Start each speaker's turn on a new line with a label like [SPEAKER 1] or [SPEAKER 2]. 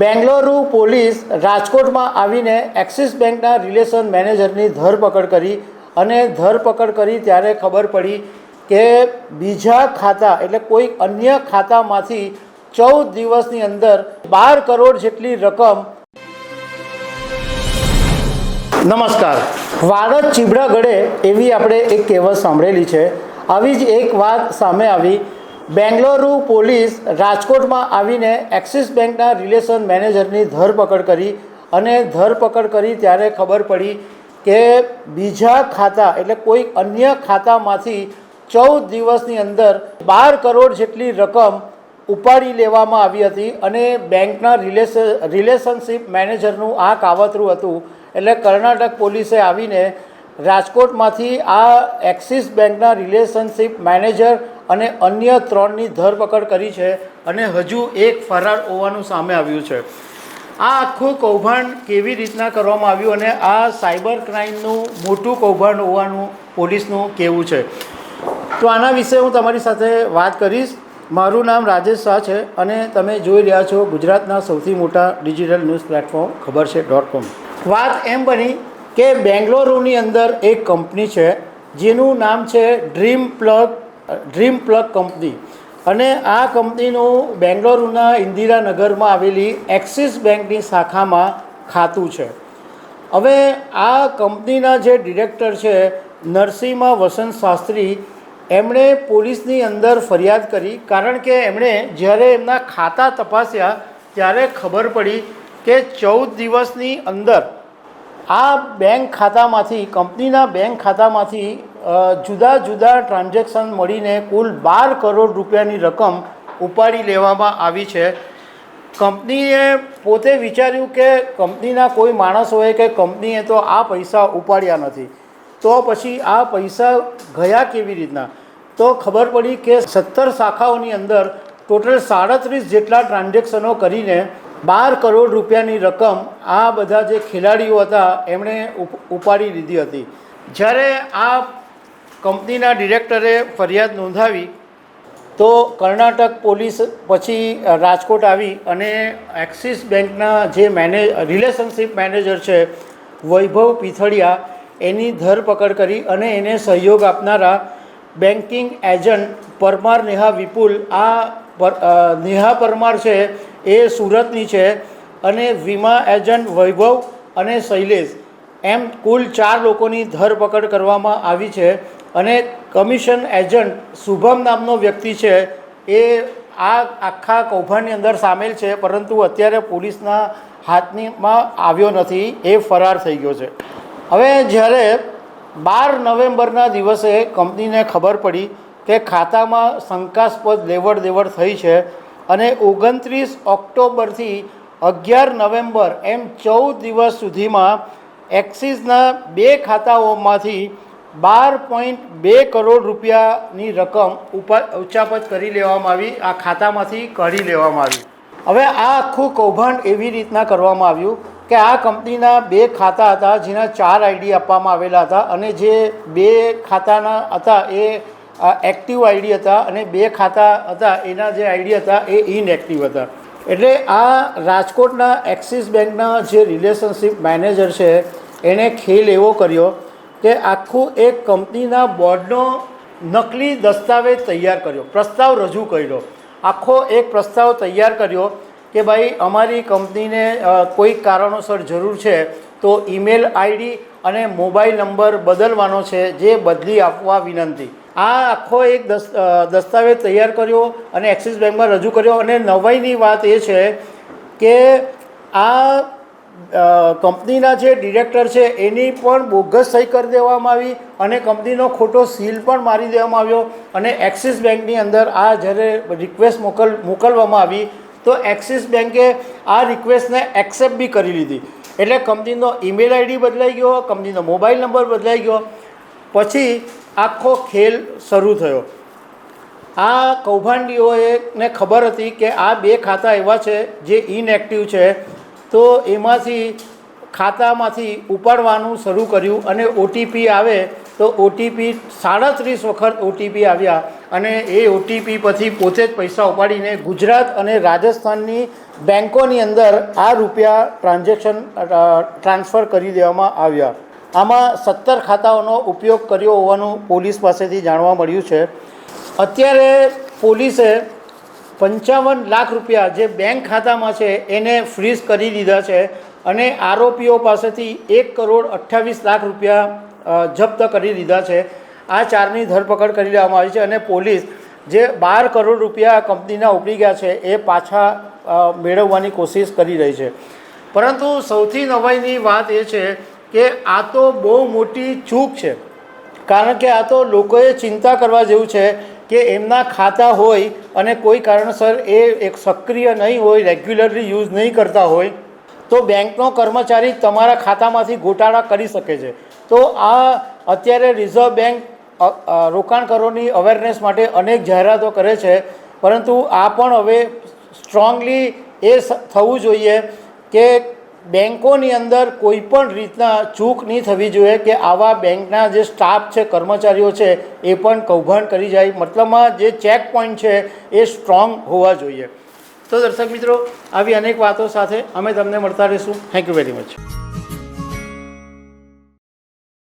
[SPEAKER 1] Bengaluru police રાજકોટમાં આવીને axis બેંકના રિલેશન મેનેજરની ધરપકડ કરી અને ધરપકડ કરી ત્યારે ખબર પડી કે બીજા ખાતા એટલે કોઈ અન્ય ખાતામાંથી ચૌદ દિવસની અંદર બાર કરોડ જેટલી રકમ નમસ્કાર. વાડજ ચીબડા ગળે એવી આપણે એક કહેવત સાંભળેલી છે. આવી જ એક વાત સામે આવી. બેંગલુરુ પોલીસ રાજકોટમાં આવીને એક્સિસ બેંકના રિલેશન મેનેજરની ધરપકડ કરી અને ધરપકડ કરી ત્યારે ખબર પડી કે બીજા ખાતા એટલે કોઈ અન્ય ખાતામાંથી ચૌદ દિવસની અંદર બાર કરોડ જેટલી રકમ ઉપાડી લેવામાં આવી હતી અને બેંકના રિલેશન રિલેશનશીપ મેનેજરનું આ કાવતરું હતું. એટલે કર્ણાટક પોલીસે આવીને રાજકોટમાંથી આ એક્સિસ બેંકના રિલેશનશીપ મેનેજર અને અન્ય ત્રણની ધરપકડ કરી છે અને હજુ એક ફરાર હોવાનું સામે આવ્યું છે. આ આખું કૌભાંડ કેવી રીતના કરવામાં આવ્યું અને આ સાયબર ક્રાઇમનું મોટું કૌભાંડ હોવાનું પોલીસનું કહેવું છે. તો આના વિશે હું તમારી સાથે વાત કરીશ. મારું નામ રાજેશ શાહ છે અને તમે જોઈ રહ્યા છો ગુજરાતના સૌથી મોટા ડિજિટલ ન્યૂઝ પ્લેટફોર્મ ખબર છે ડોટ કોમ. વાત એમ બની કે બેંગ્લોરુની અંદર એક કંપની છે, જેનું નામ છે dream plug dream plug company. અને આ કંપનીનું બેંગ્લોરુના ઇન્દિરાનગરમાં આવેલી એક્સિસ બેંકની શાખામાં ખાતું છે. હવે આ કંપનીના જે ડિરેક્ટર છે, નરસિંહા વસંત શાસ્ત્રી, એમણે પોલીસની અંદર ફરિયાદ કરી. કારણ કે એમણે જ્યારે એમના ખાતા તપાસ્યા, ત્યારે ખબર પડી કે ચૌદ દિવસની અંદર આ બેંક ખાતામાંથી, કંપનીના બેંક ખાતામાંથી જુદા જુદા ટ્રાન્ઝેક્શન મળીને કુલ બાર કરોડ રૂપિયાની રકમ ઉપાડી લેવામાં આવી છે. કંપનીએ પોતે વિચાર્યું કે કંપનીના કોઈ માણસ હોય કે કંપનીએ તો આ પૈસા ઉપાડ્યા નથી. તો પછી આ પૈસા ગયા કેવી રીતના? તો ખબર પડી કે સત્તર શાખાઓની અંદર ટોટલ સાડત્રીસ જેટલા ટ્રાન્ઝેક્શનો કરીને બાર કરોડ રૂપિયાની રકમ આ બધા જે ખેલાડીઓ હતા, એમણે ઉપ- ઉપાડી લીધી હતી. જ્યારે આ કંપનીના ડિરેક્ટરે ફરિયાદ નોંધાવી તો કર્ણાટક પોલીસ પછી રાજકોટ આવી અને એક્સિસ બેંકના જે મેનેજ રિલેશનશિપ મેનેજર છે, વૈભવ પિથળિયા, એની ધરપકડ કરી અને એને સહયોગ આપનારા બેન્કિંગ એજન્ટ પરમાર નેહા વિપુલ, આ પર- નેહા પરમાર છે, એ સુરતની છે અને વીમા એજન્ટ વૈભવ અને શૈલેષ, એમ કુલ ચાર લોકોની ધરપકડ કરવામાં આવી છે. અને કમિશન એજન્ટ શુભમ નામનો વ્યક્તિ છે, એ આ આખા કૌભાંડની અંદર સામેલ છે, પરંતુ અત્યારે પોલીસના હાથનીમાં આવ્યો નથી, એ ફરાર થઈ ગયો છે. હવે જ્યારે બાર નવેમ્બરના દિવસે કંપનીને ખબર પડી કે ખાતામાં શંકાસ્પદ લેવડ દેવડ થઈ છે અને ઓગણત્રીસ ઓક્ટોબરથી અગિયાર નવેમ્બર એમ ચૌદ દિવસ સુધીમાં એક્સિસના બે ખાતાઓમાંથી બાર પોઈન્ટ બે કરોડ રૂપિયાની રકમ ઉપર ઉચ્ચાપત કરી લેવામાં આવી, આ ખાતામાંથી કાઢી લેવામાં આવી. હવે આ આખું કૌભાંડ એવી રીતના કરવામાં આવ્યું કે આ કંપનીના બે ખાતા હતા, જેના ચાર આઈડી આપવામાં આવેલા હતા અને જે બે ખાતાના હતા એ એક્ટિવ આઈડી હતા અને બે ખાતા હતા, એના જે આઈડી હતા એ ઇનએક્ટિવ હતા. એટલે આ રાજકોટના એક્સિસ બેંકના જે રિલેશનશિપ મેનેજર છે, એણે ખેલ એવો કર્યો કે આખું એક કંપનીના બોર્ડનો નકલી દસ્તાવેજ તૈયાર કર્યો, પ્રસ્તાવ રજૂ કર્યો. આખો એક પ્રસ્તાવ તૈયાર કર્યો કે ભાઈ, અમારી કંપનીને કોઈ કારણોસર જરૂર છે તો ઈમેલ આઈડી અને મોબાઈલ નંબર બદલવાનો છે, જે બદલી આપવા વિનંતી. આ આખો એક દસ્તાવેજ તૈયાર કર્યો અને એક્સિસ બેંકમાં રજૂ કર્યો. અને નવાઈની વાત એ છે કે આ કંપનીના જે ડિરેક્ટર છે, એની પણ બોગસ સહી કરી દેવામાં આવી અને કંપનીનો ખોટો સીલ પણ મારી દેવામાં આવ્યો અને એક્સિસ બેંકની અંદર આ જ્યારે રિક્વેસ્ટ મોકલ, મોકલવામાં આવી, તો એક્સિસ બેંકે આ રિક્વેસ્ટને એક્સેપ્ટ બી કરી લીધી. એટલે કંપનીનો ઈમેલ આઈડી બદલાઈ ગયો, કંપનીનો મોબાઈલ નંબર બદલાઈ ગયો. પછી આખો ખેલ શરૂ થયો. આ કૌભાંડીઓને ખબર હતી કે આ બે ખાતા એવા છે જે ઇનએક્ટિવ છે. તો એમાંથી ખાતામાંથી ઉપાડવાનું શરૂ કર્યું અને ઓટીપી આવે તો ઓટીપી સાડત્રીસ વખત ઓટીપી આવ્યા અને એ ઓટીપી પછી પોતે જ પૈસા ઉપાડીને ગુજરાત અને રાજસ્થાનની બેન્કોની અંદર આ રૂપિયા ટ્રાન્ઝેક્શન ટ્રાન્સફર કરી દેવામાં આવ્યા. આમાં સત્તર ખાતાઓનો ઉપયોગ કર્યો હોવાનું પોલીસ પાસેથી જાણવા મળ્યું છે. અત્યારે પોલીસે પંચાવન લાખ રૂપિયા જે બેંક ખાતામાં છે એને ફ્રીઝ કરી દીધા છે અને આરોપીઓ પાસેથી એક કરોડ અઠ્ઠાવીસ લાખ રૂપિયા જપ્ત કરી દીધા છે. આ ચારની ધરપકડ કરી લેવામાં આવી છે અને પોલીસ જે બાર કરોડ રૂપિયા કંપનીના ઉપડી ગયા છે એ પાછા મેળવવાની કોશિશ કરી રહી છે. પરંતુ સૌથી નવાઈની વાત એ છે કે આ તો બહુ મોટી ચૂક છે. કારણ કે આ તો લોકોએ ચિંતા કરવા જેવું છે કે એમના ખાતા હોય અને કોઈ કારણસર એ એક સક્રિય નહીં હોય રેગ્યુલરલી યુઝ નહીં કરતા હોય, તો બેંકનો કર્મચારી તમારા ખાતામાંથી ગોટાળા કરી શકે છે. તો આ અત્યારે રિઝર્વ બેંક રોકાણકારોની અવેરનેસ માટે અનેક જાહેરાતો કરે છે. પરંતુ આ પણ હવે સ્ટ્રોંગલી એ થવું જોઈએ કે બેન્કોની અંદર કોઈ પણ રીતના ચૂક નહીં થવી જોઈએ કે આવા બેંકના જે સ્ટાફ છે, કર્મચારીઓ છે, એ પણ કૌભાંડ કરી જાય. મતલબમાં જે ચેક પોઈન્ટ છે, એ સ્ટ્રોંગ હોવા જોઈએ. તો દર્શક મિત્રો, આવી અનેક વાતો સાથે અમે તમને મળતા રહીશું. Thank you very much